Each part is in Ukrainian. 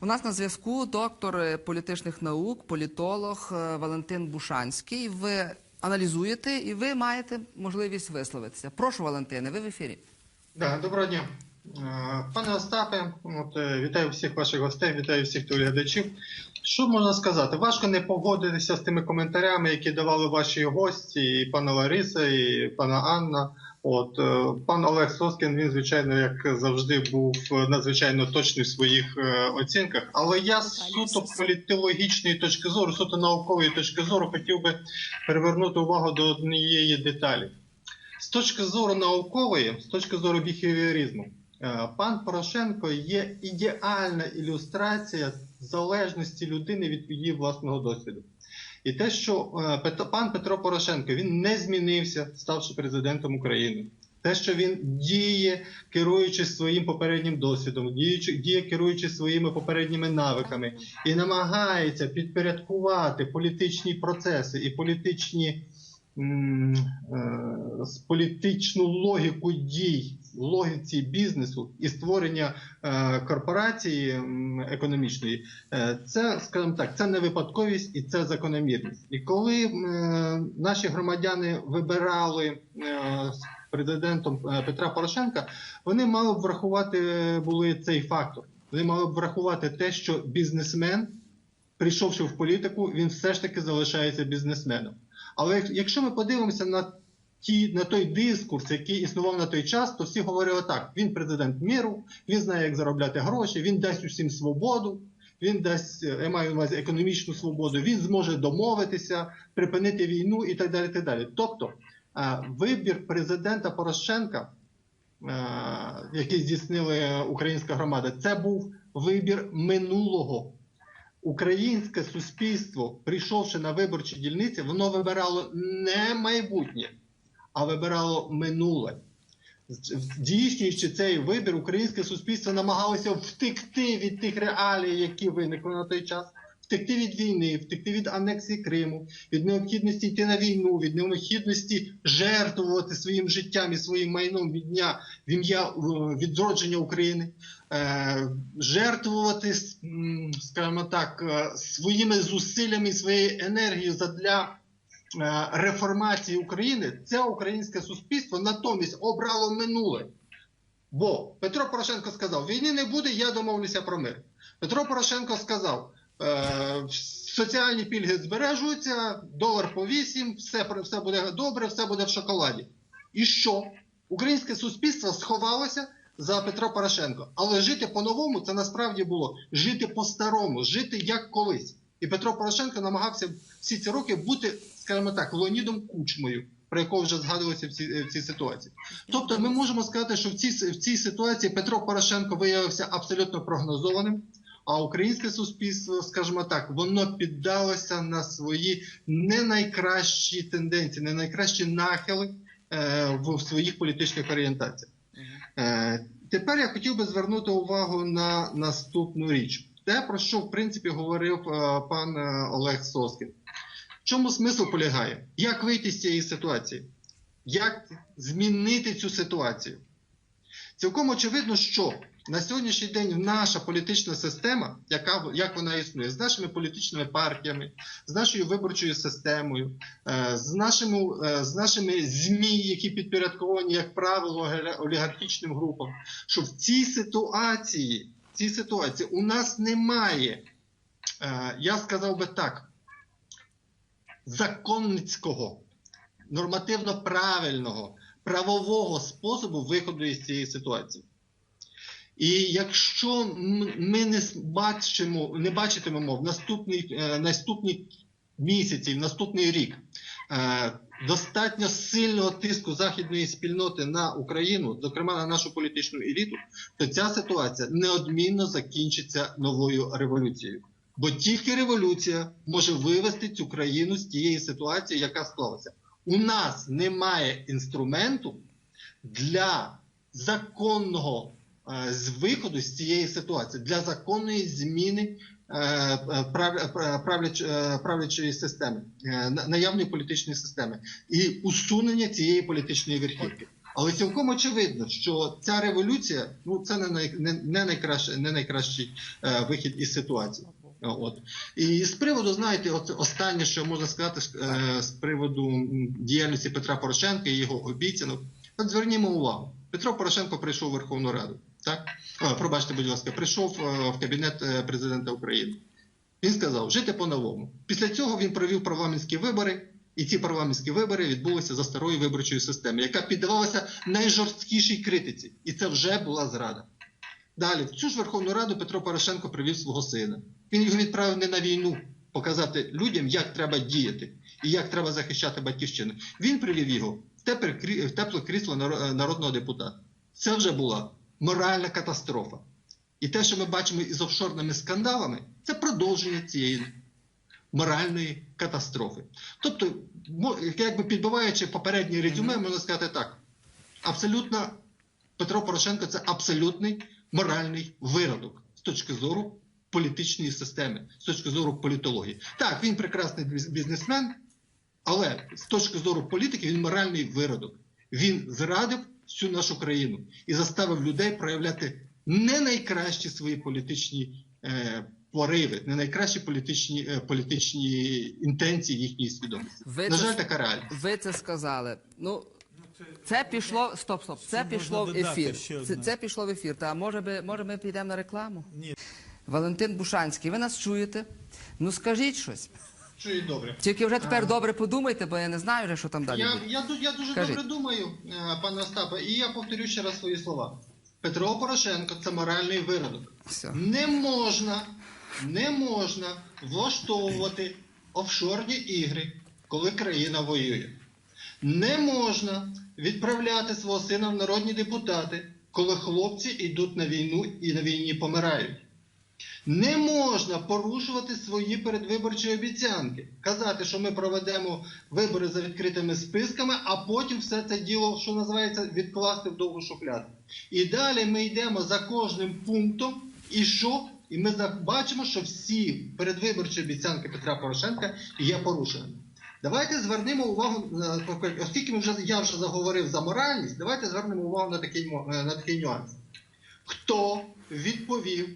У нас на зв'язку доктор е, політичних наук, політолог е, Валентин Бушанський. Ви аналізуєте і ви маєте можливість висловитися. Прошу, Валентине, ви в ефірі. Да, доброго дня. Е, Пане Остапе, от, вітаю всіх ваших гостей, вітаю всіх телеглядачів. Що можна сказати? Важко не погодитися з тими коментарями, які давали ваші гості, і пана Лариса, і пана Анна. От е, пан Олег Соскін, він, звичайно, як завжди, був е, надзвичайно точний в своїх е, оцінках. Але я з суто політологічної точки зору, суто наукової точки зору, хотів би привернути увагу до однієї деталі. З точки зору наукової, з точки зору біхевіоризму, е, пан Порошенко є ідеальна ілюстрація залежності людини від її власного досвіду. І те, що е, пан Петро Порошенко він не змінився, ставши президентом України. Те, що він діє, керуючись своїм попереднім досвідом, діючи, діє, керуючись своїми попередніми навиками, і намагається підпорядкувати політичні процеси і політичні з політичну логіку дій, логіці бізнесу і створення е, корпорації економічної, е, це, скажімо так, це не випадковість і це закономірність. І коли е, наші громадяни вибирали е, президентом е, Петра Порошенка, вони мали б врахувати е, були цей фактор. Вони мали б врахувати те, що бізнесмен, прийшовши в політику, він все ж таки залишається бізнесменом. Але якщо ми подивимося на ті на той дискурс, який існував на той час, то всі говорили так: він президент міру, він знає, як заробляти гроші, він дасть усім свободу. Він дасть, е, я маю увазі економічну свободу, він зможе домовитися, припинити війну і так далі. Так далі. Тобто е, вибір президента Порошенка, е, який здійснила українська громада, це був вибір минулого українське суспільство, прийшовши на виборчі дільниці, воно вибирало не майбутнє, а вибирало минуле. Здійснюючи цей вибір, українське суспільство намагалося втекти від тих реалій, які виникли на той час, втекти від війни, втекти від анексії Криму, від необхідності йти на війну, від необхідності жертвувати своїм життям і своїм майном від дня в ім'я е, відродження України, жертвувати, скажімо так, е, своїми зусиллями, своєю енергією задля е, реформації України, це українське суспільство натомість обрало минуле. Бо Петро Порошенко сказав: війни не буде, я домовлюся про мир. Петро Порошенко сказав: е, соціальні пільги збережуться, долар по 8, все, все буде добре, все буде в шоколаді. І що? Українське суспільство сховалося за Петро Порошенко. Але жити по-новому це насправді було жити по-старому, жити як колись. І Петро Порошенко намагався всі ці роки бути, скажімо так, Леонідом Кучмою, про якого вже згадувалося в цій, в цій ситуації. Тобто, ми можемо сказати, що в цій, в цій ситуації Петро Порошенко виявився абсолютно прогнозованим. А українське суспільство, скажімо так, воно піддалося на свої не найкращі тенденції, не найкращі нахили е, в своїх політичних орієнтаціях. Е, тепер я хотів би звернути увагу на наступну річ. Те, про що в принципі говорив е, пан е, Олег Соскін. В чому смисл полягає? Як вийти з цієї ситуації? Як змінити цю ситуацію? Цілком очевидно, що на сьогоднішній день наша політична система, яка як вона існує, з нашими політичними партіями, з нашою виборчою системою, е, з нашими, е, з нашими ЗМІ, які підпорядковані, як правило, олігархічним групам, що в цій ситуації, в цій ситуації у нас немає, е, я сказав би так, законницького, нормативно правильного, правового способу виходу із цієї ситуації. І якщо ми не бачимо, не бачитимемо в наступний, е, наступні місяці, в наступний рік е, достатньо сильного тиску західної спільноти на Україну, зокрема на нашу політичну еліту, то ця ситуація неодмінно закінчиться новою революцією. Бо тільки революція може вивести цю країну з тієї ситуації, яка склалася. У нас немає інструменту для законного з виходу з цієї ситуації, для законної зміни е, е, прав- е, правляч- е, правлячої системи, е, на- наявної політичної системи і усунення цієї політичної верхівки. Але цілком очевидно, що ця революція ну це не най, не, не найкраще, не найкращий е, вихід із ситуації. От і з приводу, знаєте, от останнє, що можна сказати е, з приводу діяльності Петра Порошенка і його обіцянок. От звернімо увагу. Петро Порошенко прийшов у Верховну Раду. Так, пробачте, будь ласка, прийшов е, в кабінет е, президента України. Він сказав жити по-новому. Після цього він провів парламентські вибори, і ці парламентські вибори відбулися за старою виборчою системою, яка піддавалася найжорсткішій критиці. І це вже була зрада. Далі, в цю ж Верховну Раду Петро Порошенко привів свого сина. Він його відправив не на війну, показати людям, як треба діяти і як треба захищати батьківщину. Він привів його в тепле, тепле крісло народного депутата. Це вже була моральна катастрофа. І те, що ми бачимо із офшорними скандалами, це продовження цієї моральної катастрофи. Тобто, якби підбиваючи попереднє резюме, можна сказати так: абсолютно Петро Порошенко це абсолютний моральний виродок з точки зору політичної системи, з точки зору політології. Так, він прекрасний бізнесмен, але з точки зору політики він моральний виродок. Він зрадив всю нашу країну і заставив людей проявляти не найкращі свої політичні е, пориви, не найкращі політичні, е, політичні інтенції їхньої свідомості. Ви На це- така реальність. Ви це сказали. Ну, це пішло. Стоп, стоп. Це можна пішло в ефір. Це, це пішло в ефір. Та може би, може ми підемо на рекламу? Ні. Валентин Бушанський, ви нас чуєте? Ну скажіть щось. Чую добре. Тільки вже тепер добре подумайте, бо я не знаю вже, що там далі Я, буде. я, я дуже Кажіть. добре думаю, е, пане Остапе, і я повторю ще раз свої слова. Петро Порошенко це моральний виродок. Все. Не можна, не можна влаштовувати офшорні ігри, коли країна воює. Не можна відправляти свого сина в народні депутати, коли хлопці йдуть на війну і на війні помирають. Не можна порушувати свої передвиборчі обіцянки, казати, що ми проведемо вибори за відкритими списками, а потім все це діло, що називається, відкласти в довгу шухляду. І далі ми йдемо за кожним пунктом, і що? І ми бачимо, що всі передвиборчі обіцянки Петра Порошенка є порушеними. Давайте звернемо увагу, на- оскільки ми вже, я вже заговорив за моральність, давайте звернемо увагу на такий, на такий нюанс. Хто відповів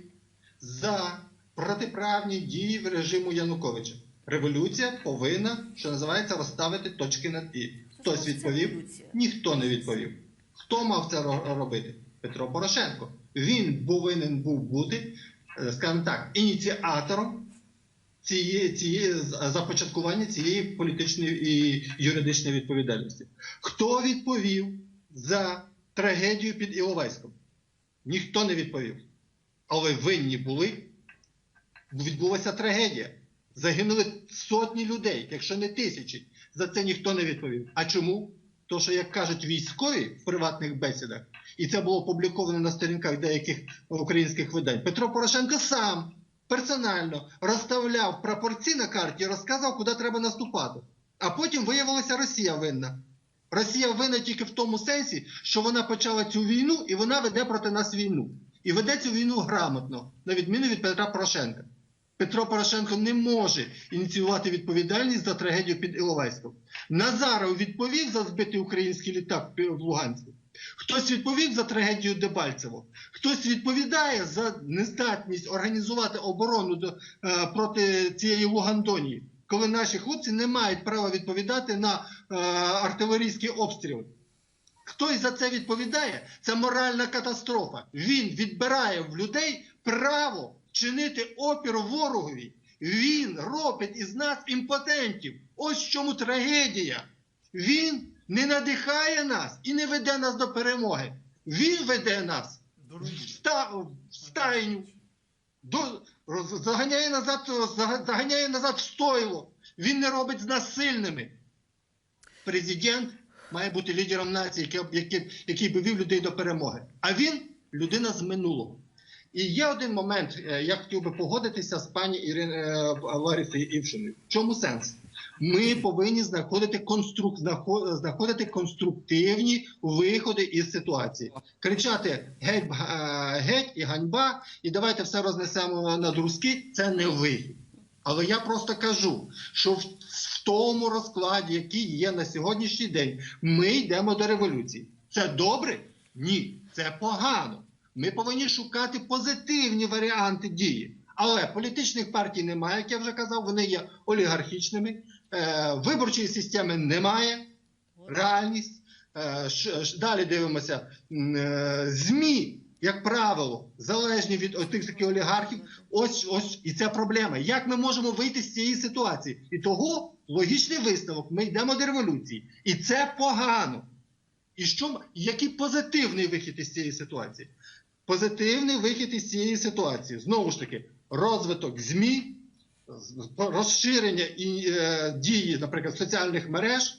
за протиправні дії в режиму Януковича. Революція повинна, що називається, розставити точки над і. Хтось відповів, ніхто не відповів. Хто мав це робити? Петро Порошенко. Він повинен був бути, е, скажімо так, ініціатором цієї, цієї започаткування цієї політичної і юридичної відповідальності. Хто відповів за трагедію під Іловайськом? Ніхто не відповів. Але винні були. Відбулася трагедія. Загинули сотні людей, якщо не тисячі. За це ніхто не відповів. А чому? То, що, як кажуть військові в приватних бесідах, і це було опубліковано на сторінках деяких українських видань, Петро Порошенко сам персонально розставляв прапорці на карті і розказав, куди треба наступати. А потім виявилася Росія винна. Росія винна тільки в тому сенсі, що вона почала цю війну і вона веде проти нас війну. І веде цю війну грамотно, на відміну від Петра Порошенка. Петро Порошенко не може ініціювати відповідальність за трагедію під Іловайськом. Назаров відповів за збитий український літак в Луганську. Хтось відповів за трагедію Дебальцево. Хтось відповідає за нездатність організувати оборону е, проти цієї Лугандонії, коли наші хлопці не мають права відповідати на е, артилерійські обстріли. Хтось за це відповідає, це моральна катастрофа. Він відбирає в людей право чинити опір ворогові. Він робить із нас імпотентів. Ось чому трагедія. Він не надихає нас і не веде нас до перемоги. Він веде нас в ста- в стайню, до, заганяє назад, заганяє назад в стойло. Він не робить з нас сильними. Президент має бути лідером нації, який, який, який би вів людей до перемоги. А він людина з минулого. І є один момент, е, я хотів би погодитися з пані Іриною Ларисою Івшиною. В чому сенс? Ми повинні знаходити, конструк... знаходити конструктивні виходи із ситуації. Кричати геть, е, геть і ганьба, і давайте все рознесемо на друзки це не вихід. Але я просто кажу, що в, в тому розкладі, який є на сьогоднішній день, ми йдемо до революції. Це добре? Ні, це погано. Ми повинні шукати позитивні варіанти дії. Але політичних партій немає, як я вже казав, вони є олігархічними. Е, виборчої системи немає. Реальність. Е, далі дивимося. Е, ЗМІ, як правило, залежні від тих таких олігархів. Ось ось і це проблема. Як ми можемо вийти з цієї ситуації? І того логічний висновок: ми йдемо до революції, і це погано. І що який позитивний вихід із цієї ситуації? Позитивний вихід із цієї ситуації знову ж таки розвиток ЗМІ, розширення і е, дії, наприклад, соціальних мереж,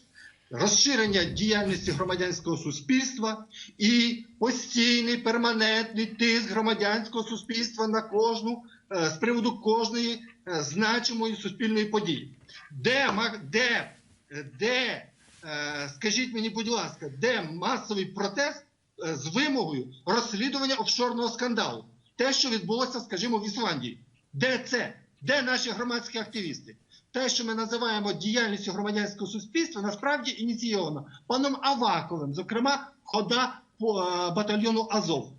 розширення діяльності громадянського суспільства і постійний перманентний тиск громадянського суспільства на кожну е, з приводу кожної е, значимої суспільної події. Де, де, е, де скажіть мені, будь ласка, де масовий протест з вимогою розслідування офшорного скандалу? Те, що відбулося, скажімо, в Ісландії. Де це? Де наші громадські активісти? Те, що ми називаємо діяльністю громадянського суспільства, насправді ініційовано паном Аваковим, зокрема, хода по е, батальйону Азов.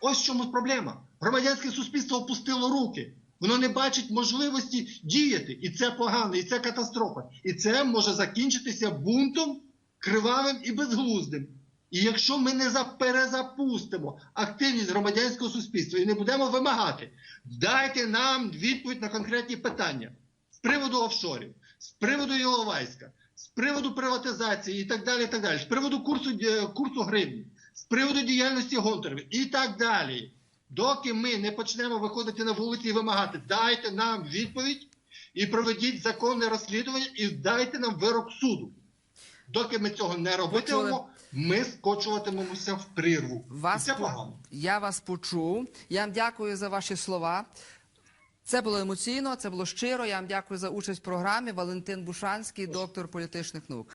Ось в чому проблема. Громадянське суспільство опустило руки. Воно не бачить можливості діяти. І це погано, і це катастрофа. І це може закінчитися бунтом кривавим і безглуздим. І якщо ми не перезапустимо активність громадянського суспільства і не будемо вимагати, дайте нам відповідь на конкретні питання приводу офшорів, з приводу Іловайська, з приводу приватизації і так далі. і так далі, з приводу курсу, курсу гривні, з приводу діяльності Гонтареві і так далі. Доки ми не почнемо виходити на вулиці і вимагати, дайте нам відповідь і проведіть законне розслідування, і дайте нам вирок суду. Доки ми цього не робитимемо, ми скочуватимемося в прірву. Вас і це погано. Я вас почув. Я вам дякую за ваші слова. Це було емоційно, це було щиро. Я вам дякую за участь в програмі. Валентин Бушанський, доктор політичних наук.